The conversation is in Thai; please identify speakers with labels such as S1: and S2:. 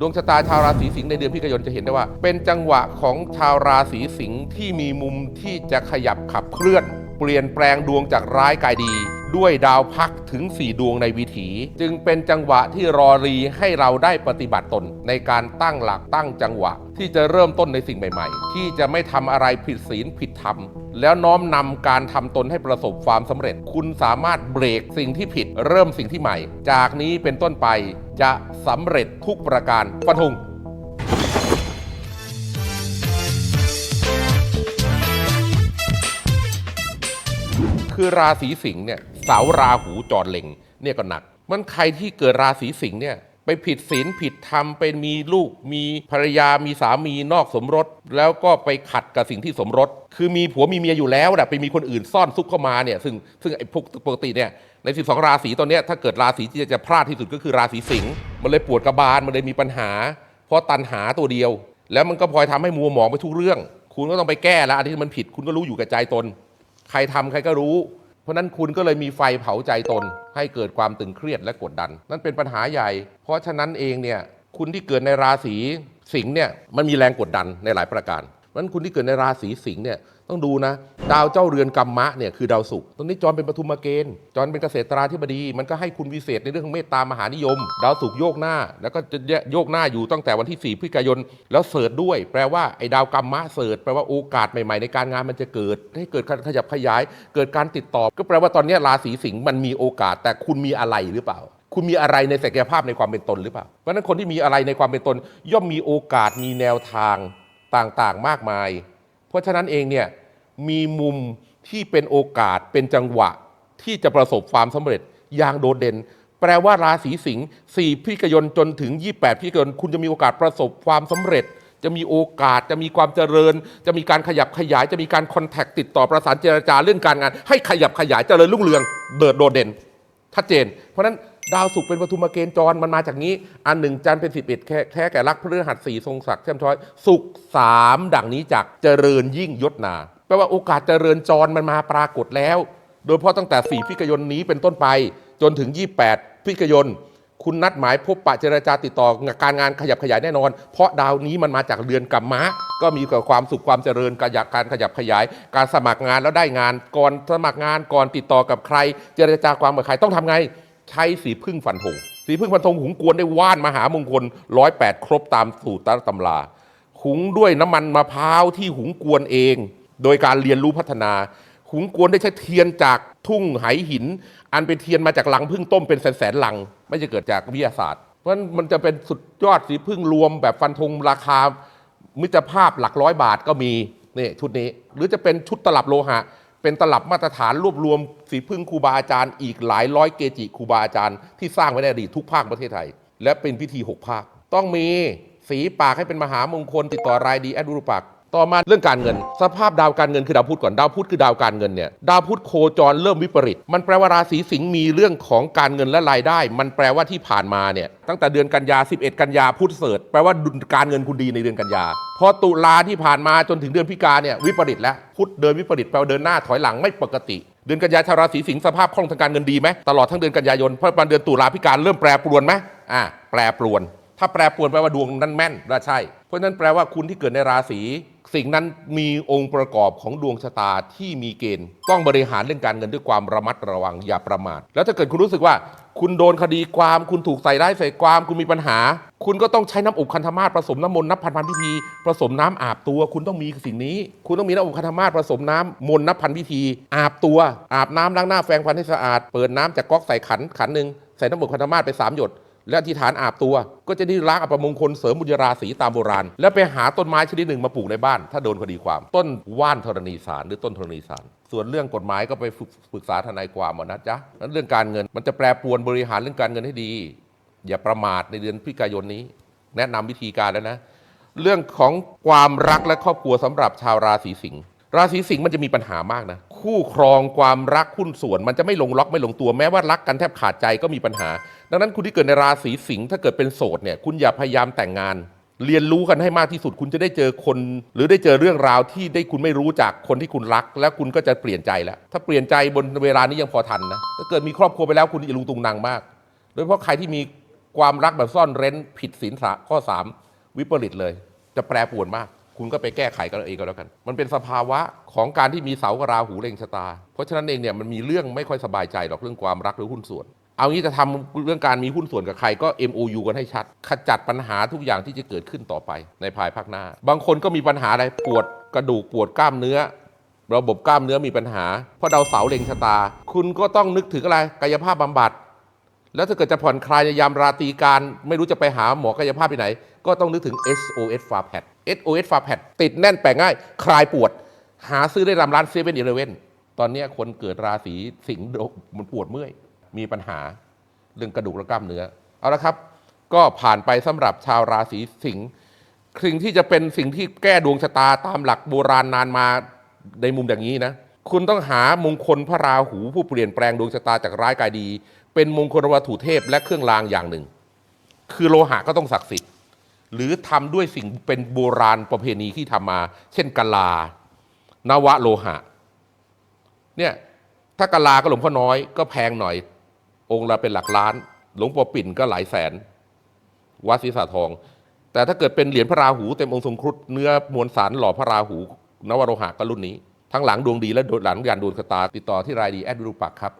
S1: ดวงชะตาชาวราศีสิงห์ในเดือนพิกายนจะเห็นได้ว่า เป็นจังหวะของชาวราศีสิงห์ที่มีมุมที่จะขยับขับเคลื่อน เปลี่ยนแปลงดวงจากร้ายกลายดี ด้วยดาวพักถึง 4 ดวงในวิถี จึงเป็นจังหวะที่รอรีให้เราได้ปฏิบัติตน ในการตั้งหลักตั้งจังหวะ ที่จะเริ่มต้นในสิ่งใหม่ ๆ ที่จะไม่ทำอะไรผิดศีลผิดธรรม แล้วน้อมนำการทำตนให้ประสบความสำเร็จ คุณสามารถเบรกสิ่งที่ผิด เริ่มสิ่งที่ใหม่ จากนี้เป็นต้นไปจะสำเร็จทุกประการฟันธงคือราศีสิงห์เนี่ยเสาราหูจรเล็งเนี่ยก็หนัก มันใครที่เกิดราศีสิงห์เนี่ย ไปผิดศีลผิดธรรมเป็นมีลูกมีภรรยามีสามีนอกสมรส แล้วก็ไปขัดกับสิ่งที่สมรส คือมีผัวมีเมียอยู่แล้วแต่ไปมีคนอื่นซ่อนซุกเข้ามาเนี่ยซึ่งซึ่งไอ้พวกปกติเนี่ยใน 12 ราศีตอนนี้ถ้าเกิดราศีที่จะพลาดที่สุดก็คือราศีสิงห์มันเลยปวดกระบาลมันเลยมีปัญหา เพราะตันหาตัวเดียว แล้วมันก็พลอยทำให้มัวหมองไปทุกเรื่อง คุณก็ต้องไปแก้แล้วอันที่มันผิดคุณก็รู้อยู่กับใจตน ใครทำใครก็รู้ เพราะนั้นคุณก็เลยมีไฟเผาใจตน ให้เกิดความตึงเครียดและกดดัน นั่นเป็นปัญหาใหญ่ เพราะฉะนั้นเองเนี่ยคุณที่เกิดในราศีสิงห์เนี่ยมันมีแรงกดดันในหลายประการ นั้นคุณที่เกิดในราศีสิงห์เนี่ยต้องดูนะ ดาวเจ้าเรือนกรรมะเนี่ยคือดาวศุกร์ตรงนี้จรเป็นปฐุมเกณฑ์จรเป็นเกษตราธิบดี มันก็ให้คุณวิเศษในเรื่องของเมตตามหานิยม ดาวศุกร์โยกหน้า แล้วก็จะโยกหน้าอยู่ตั้งแต่วันที่ 4พฤศจิกายน แล้วเสิร์ด้วย แปลว่าไอ้ดาวกรรมะเสิร์แปลว่าโอกาสใหม่ๆ ในการงานมันจะเกิด ให้เกิดการขยับขยาย เกิดการติดต่อ ก็แปลว่าตอนนี้ราศีสิงห์มันมีโอกาส แต่คุณมีอะไรหรือเปล่าคุณมีอะไรในศักยภาพในความเป็นตนหรือเปล่า เพราะฉะนั้นคนที่มีอะไรในความเป็นตน ย่อมมีโอกาสมีแนวทาง ต่างๆมากมาย เพราะฉะนั้นเองเนี่ยมีมุมที่เป็นโอกาสเป็นจังหวะที่จะประสบความสำเร็จอย่างโดดเด่น แปลว่าราศีสิงห์4พฤศจิกยนจนถึง 28พิกยนคุณจะมีโอกาสประสบความสำเร็จ จะมีโอกาสจะมีความเจริญ จะมีการขยับขยาย จะมีการคอนแทคติดต่อประสานเจรจาเรื่องการงาน ให้ขยับขยายเจริญรุ่งเรืองเดิดโดดเด่นชัดเจน เพราะฉะนั้น ดาวศุกร์เป็นปฐุมเกณฑ์จรมันมาจากนี้ อันหนึ่งจันทร์เป็นสิบเอ็ดแค่แก่รักพฤหัสสี่ทรงศักดิ์เช่มช้อยศุกร์สามดังนี้จากเจริญยิ่งยศนาแปลว่าโอกาสเจริญจรมันมาปรากฏแล้ว โดยเฉพาะตั้งแต่4พฤศจิกายนนี้เป็นต้นไป จนถึง 28พฤศจิกายนคุณนัดหมายพบปะเจรจาติดต่อการงานขยับขยายแน่นอน เพราะดาวนี้มันมาจากเรือนกรรมะ ก็มีกับความสุขความเจริญการอยากการขยับขยาย การสมัครงานแล้วได้งานก่อนสมัครงานก่อนติดต่อกับใคร เจรจาความกับใครต้องทำไง ใช้สีพึ่งฟันธงสีพึ่งฟันธงหุงกวนได้ว่านมหามงคลร้อยแปดครบตามสูตรตำราหุงด้วยน้ำมันมะพร้าวที่หุงกวนเอง โดยการเรียนรู้พัฒนา หุงกวนได้ใช้เทียนจากทุ่งไหหิน อันเป็นเทียนมาจากหลังพึ่งต้มเป็นแสนๆลัง ไม่จะเกิดจากวิทยาศาสตร์ เพราะฉะนั้นมันจะเป็นสุดยอดสีพึ่งรวมแบบฟันธงราคามิตรภาพหลักร้อยบาทก็มีนี่ชุดนี้ หรือจะเป็นชุดตลับโลหะ เป็นตลับมาตรฐานรวบรวมสีพึ่งครูบาอาจารย์อีกหลายร้อยเกจิครูบาอาจารย์ที่สร้างไว้ในอดีตทุกภาคประเทศไทย และเป็นพิธีหกภาค ต้องมีสีปากให้เป็นมหามงคลติดต่อรายดีแอดรูปัก ต่อมาเรื่องการเงิน สภาพดาวการเงินคือดาวพุธก่อนดาวพุธคือดาวการเงินเนี่ยดาวพุธโคจรเริ่มวิปริต มันแปลว่าราศีสิงห์มีเรื่องของการเงินและรายได้ มันแปลว่าที่ผ่านมาเนี่ยตั้งแต่เดือนกันยา 11 กันยาพุธเสริฐแปลว่าดุลการเงินคุณดีในเดือนกันยาพอตุลาที่ผ่านมาจนถึงเดือนพิกาเนี่ยวิปริตแล้วพุธเดินวิปริตแปลว่าเดินหน้าถอยหลังไม่ปกติเดือนกันยาชาวราศีสิงห์สภาพคล่องทางการเงินดีไหมตลอดทั้งเดือนกันยายนเพราะประมาเดือนตุลาพิการเริ่มแปรปรวนไหมอ่าแปรปรวน ถ้าแปรปวนแปลว่าดวงนั้นแม่นและใช่ เพราะฉะนั้นแปลว่าคุณที่เกิดในราศีสิ่งนั้นมีองค์ประกอบของดวงชะตาที่มีเกณฑ์ ต้องบริหารเรื่องการเงินด้วยความระมัดระวังอย่าประมาท แล้วถ้าเกิดคุณรู้สึกว่า คุณโดนคดีความคุณถูกใส่ร้ายใส่ความคุณมีปัญหา คุณก็ต้องใช้น้ำอบคันธมาศผสมน้ำมนต์นับพันพันพิธีผสมน้ำอาบตัว คุณต้องมีสิ่งนี้ คุณต้องมีน้ำอบคันธมาศผสมน้ำมนต์นับพันพิธี อาบตัวอาบน้ำล้างหน้าแปรงฟันให้สะอาด เปิดน้ำจากก๊อกใส่ขันขันหนึ่งใส่น้ำอบคันธมาศไปสามหยด และอธิษฐานอาบตัว ก็จะได้ล้างอัปมงคลเสริมบุญราศีตามโบราณ แล้วไปหาต้นไม้ชนิดหนึ่งมาปลูกในบ้าน ถ้าโดนคดีความ ต้นว่านธรณีสารหรือต้นธรณีสาร ส่วนเรื่องกฎหมายก็ไปฝึกปรึกษาทนายความเอานะจ๊ะนั้นเรื่องการเงินมันจะแปรปวนบริหารเรื่องการเงินให้ดี อย่าประมาทในเดือนพฤศจิกายนนี้ แนะนำวิธีการแล้วนะ เรื่องของความรักและครอบครัวสำหรับชาวราศีสิงห์ ราศีสิงห์มันจะมีปัญหามากนะ คู่ครองความรักหุ้นส่วน มันจะไม่ลงล็อกไม่ลงตัวแม้ว่ารักกันแทบขาดใจก็มีปัญหา ดังนั้นคุณที่เกิดในราศีสิงห์ถ้าเกิดเป็นโสดเนี่ยคุณอย่าพยายามแต่งงาน เรียนรู้กันให้มากที่สุด คุณจะได้เจอคน หรือได้เจอเรื่องราวที่ได้คุณไม่รู้จากคนที่คุณรัก แล้วคุณก็จะเปลี่ยนใจแล้ว ถ้าเปลี่ยนใจบนเวลานี้ยังพอทันนะถ้าเกิดมีครอบครัวไปแล้วคุณจะลุงตุงนางมาก โดยเฉพาะใครที่มีความรักแบบซ่อนเร้นผิดศีลสะข้อ 3 วิปริตเลย จะแปรปรวนมาก คุณก็ไปแก้ไขกันเองก็แล้วกัน มันเป็นสภาวะของการที่มีเสากบราหูเล็งชะตา เพราะฉะนั้นเองเนี่ยมันมีเรื่องไม่ค่อยสบายใจหรอกเรื่องความรักหรือหุ้นส่วน เอางี้จะทำเรื่องการมีหุ้นส่วนกับใครก็ MOU กันให้ชัด ขจัดปัญหาทุกอย่างที่จะเกิดขึ้นต่อไปในภายภาคหน้า บางคนก็มีปัญหาอะไรปวดกระดูกปวดกล้ามเนื้อ ระบบกล้ามเนื้อมีปัญหา เพราะดาวเสาเล็งชะตา คุณก็ต้องนึกถึงอะไรกายภาพบำบัด แล้วถ้าเกิดจะผ่อนคลายในยามราตรีการ ไม่รู้จะไปหาหมอกายภาพไปไหน ก็ต้องนึกถึง SOS f a p a d SOS f a p a d ติดแน่นแปลง่าย คลายปวด หาซื้อได้ตามร้านเซเว่นอีเลเว่นตอนนี้คนเกิดราศีสิงห์มันปวดเมื่อย มีปัญหาเรื่องกระดูกและกล้ามเนื้อ เอาละครับ ก็ผ่านไปสำหรับชาวราศีสิงห์สิ่งที่จะเป็นสิ่งที่แก้ดวงชะตาตามหลักโบราณนานมาในมุมอย่างนี้นะ คุณต้องหามงคลพระราหูผู้เปลี่ยนแปลงดวงชะตาจากร้ายกลายดี เป็นมงคลวัตถุเทพและเครื่องรางอย่างหนึ่ง คือโลหะก็ต้องศักดิ์สิทธิ์ หรือทำด้วยสิ่งเป็นโบราณประเพณีที่ทำมา เช่นกะลานวะโลหะ เนี่ยถ้ากะลาก็หลวงพ่อน้อยก็แพงหน่อย องค์ละเป็นหลักล้าน หลวงพ่อปิ่นก็หลายแสน วัดศรีสาทอง แต่ถ้าเกิดเป็นเหรียญพระราหูเต็มองค์ทรงครุฑเนื้อมวลสารหล่อพระราหู นวโลหะก็รุ่นนี้ ทั้งหลังดวงดีและหลังการดวงชะตาติดต่อที่รายดีแอดรูปักครับ